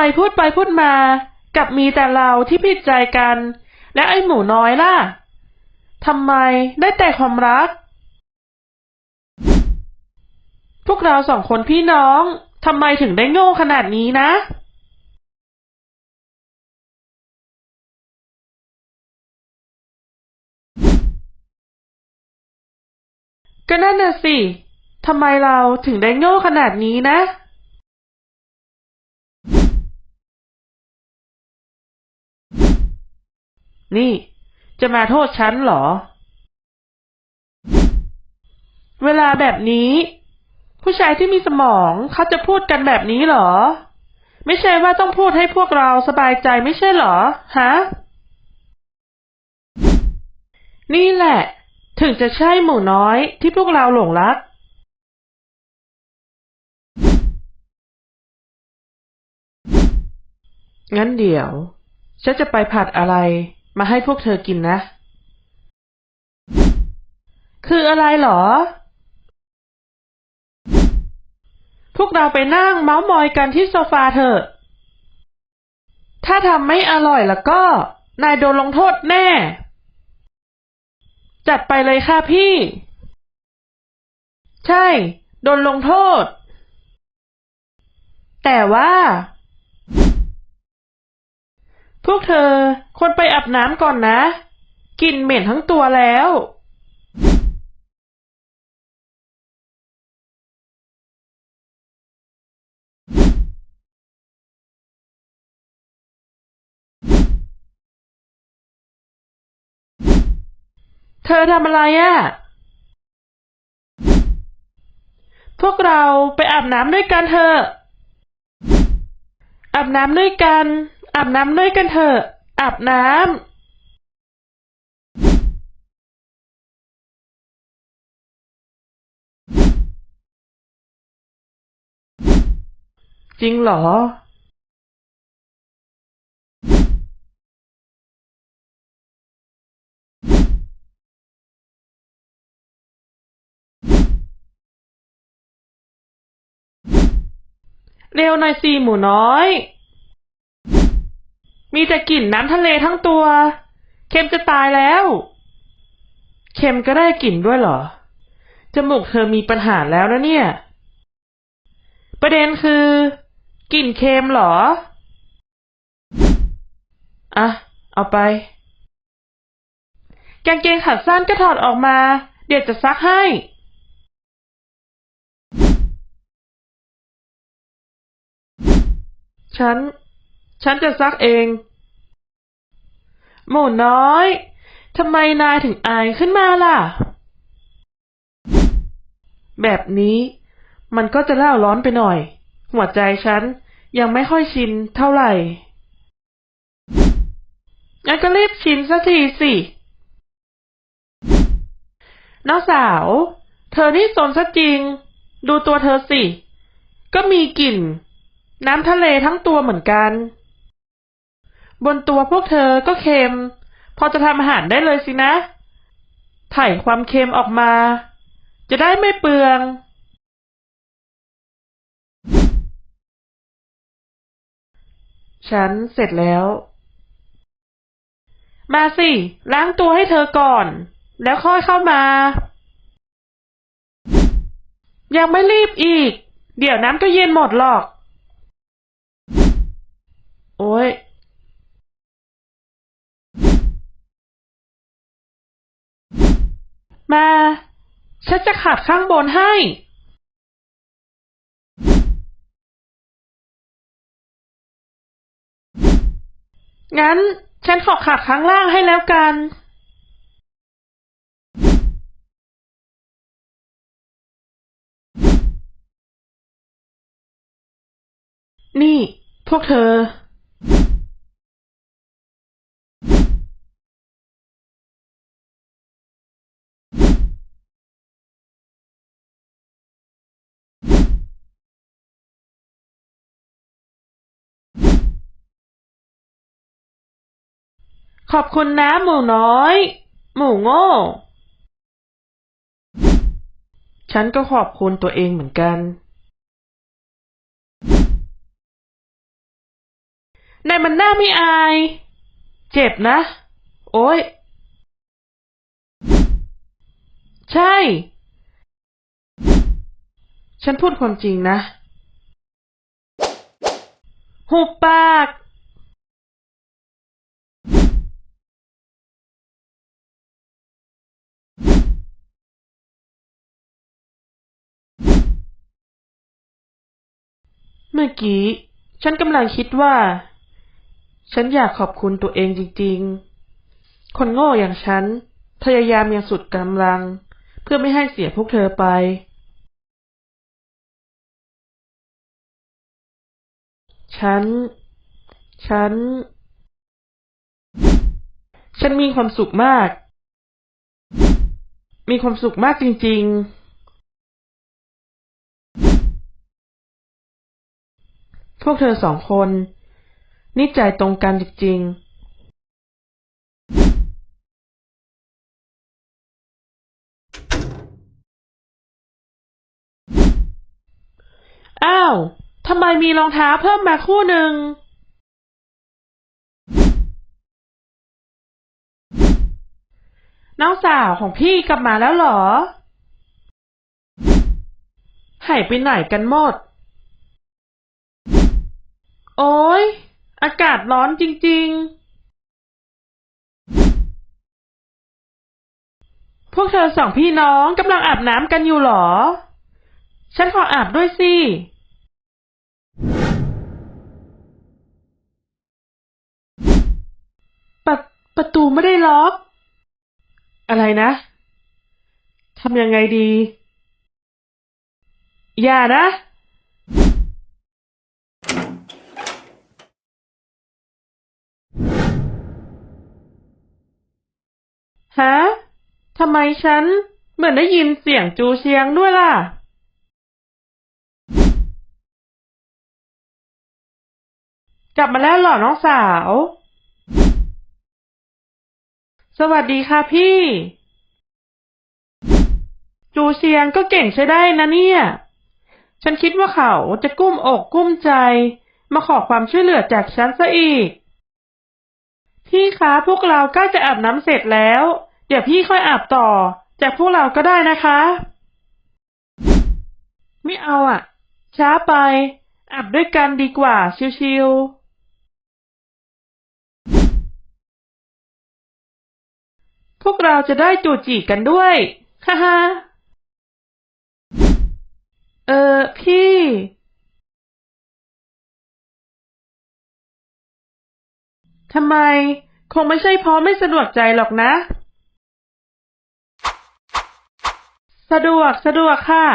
ไมพูดไปพูดมา กับมีแต่เราที่ผิดใจกัน และไอ้หมูน้อยล่ะทำไมได้แต่ความรัก พวกเราสองคนพี่น้องทำไมถึงได้โง่ขนาดนี้นะก็นั่นน่ะสิ ทำไมเราถึงได้โง่ขนาดนี้นะ นี่ จะมาโทษฉันเหรอ เวลาแบบนี้ ผู้ชายที่มีสมองเขาจะพูดกันแบบนี้เหรอ ไม่ใช่ว่าต้องพูดให้พวกเราสบายใจไม่ใช่เหรอ ฮะ นี่แหละ ถึงจะใช่หมูน้อยที่พวกเราหลงรักงั้นเดี๋ยว ฉันจะไปผัดอะไร มาให้พวกเธอกินนะ คืออะไรเหรอ พวกเราไปนั่งเมาส์มอยกันที่โซฟาเถอะ ถ้าทำไม่อร่อยแล้วก็ นายโดนลงโทษแน่ จัดไปเลยค่ะพี่ ใช่ โดนลงโทษ แต่ว่า พวกเธอควรไปอาบน้ำก่อนนะกลิ่นเหม็นทั้งตัวแล้ว เธอทำอะไรอะ่ะ พวกเราไปอาบน้ำด้วยกันเถอะ อาบน้ำด้วยกัน อาบน้ำด้วยกันเถอะ อาบน้ำจริงเหรอ เร็วหน่อยสิหมูน้อย มีแต่กลิ่นน้ำทะเลทั้งตัว เค็มจะตายแล้ว เค็มก็ได้กลิ่นด้วยเหรอ จมูกเธอมีปัญหาแล้วนะเนี่ย ประเด็นคือกลิ่นเค็มเหรอ อะ เอาไป กางเกงขาสั้นก็ถอดออกมา เดี๋ยวจะซักให้ฉัน ฉันจะซักเอง หมูน้อยทำไมนายถึงอายขึ้นมาล่ะ แบบนี้มันก็จะเล่าร้อนไปหน่อย หัวใจฉันยังไม่ค่อยชินเท่าไหร่งั้นก็รีบชินสักทีสิ น้องสาว เธอนี่สนซะจริง ดูตัวเธอสิ ก็มีกลิ่น น้ำทะเลทั้งตัวเหมือนกัน บนตัวพวกเธอก็เค็ม พอจะทำอาหารได้เลยสินะ ถ่ายความเค็มออกมา จะได้ไม่เปลือง ฉันเสร็จแล้ว มาสิ ล้างตัวให้เธอก่อน แล้วค่อยเข้ามา ยังไม่รีบอีก เดี๋ยวน้ำก็เย็นหมดหรอก โอ้ย มา ฉันจะขัดข้างบนให้งั้นฉันขอขัดข้างล่างให้แล้วกัน นี่ พวกเธอ ขอบคุณนะหมูน้อย หมูโง่ ฉันก็ขอบคุณตัวเองเหมือนกัน นายมันหน้าไม่อาย เจ็บนะ โอ้ย ใช่ ฉันพูดความจริงนะ หุบปาก มื่อกี้ ฉันกำลังคิดว่า ฉันอยากขอบคุณตัวเองจริง ๆ คนโง่อย่างฉันพยายามอย่างสุดกำลัง เพื่อไม่ให้เสียพวกเธอไป ฉัน ฉัน ฉันมีความสุขมาก มีความสุขมากจริง ๆ วกเธอสองคนนิจใจตรงกันจริงๆอ้าว ทำไมมีรองเท้าเพิ่มมาคู่หนึ่ง น้องสาวของพี่กลับมาแล้วเหรอ หายไปไหนกันหมด โอ้ย อากาศร้อนจริง ๆ พวกเธอสองพี่น้องกำลังอาบน้ำกันอยู่หรอ ฉันขออาบด้วยสิ ประประตูไม่ได้ล็อก อะไรนะทำยังไงดี อย่านะ ฮะทำไมฉันเหมือนได้ยินเสียงจูเชียงด้วยล่ะ กลับมาแล้วเหรอน้องสาว สวัสดีค่ะพี่ จูเชียงก็เก่งใช้ได้นะเนี่ย ฉันคิดว่าเขาจะกุ้มอกกุ้มใจ มาขอความช่วยเหลือจากฉันซะอีก พี่คะพวกเราใกล้จะอาบน้ำเสร็จแล้ว เดี๋ยวพี่ค่อยอาบต่อ จากพวกเราก็ได้นะคะ ไม่เอาอะ ช้าไป อาบด้วยกันดีกว่า ชิวๆ พวกเราจะได้จูจีกันด้วย ฮ่าฮ่าเออ พี่ ทำไม คงไม่ใช่เพราะไม่สะดวกใจหรอกนะ สะดวก สะดวกค่ะ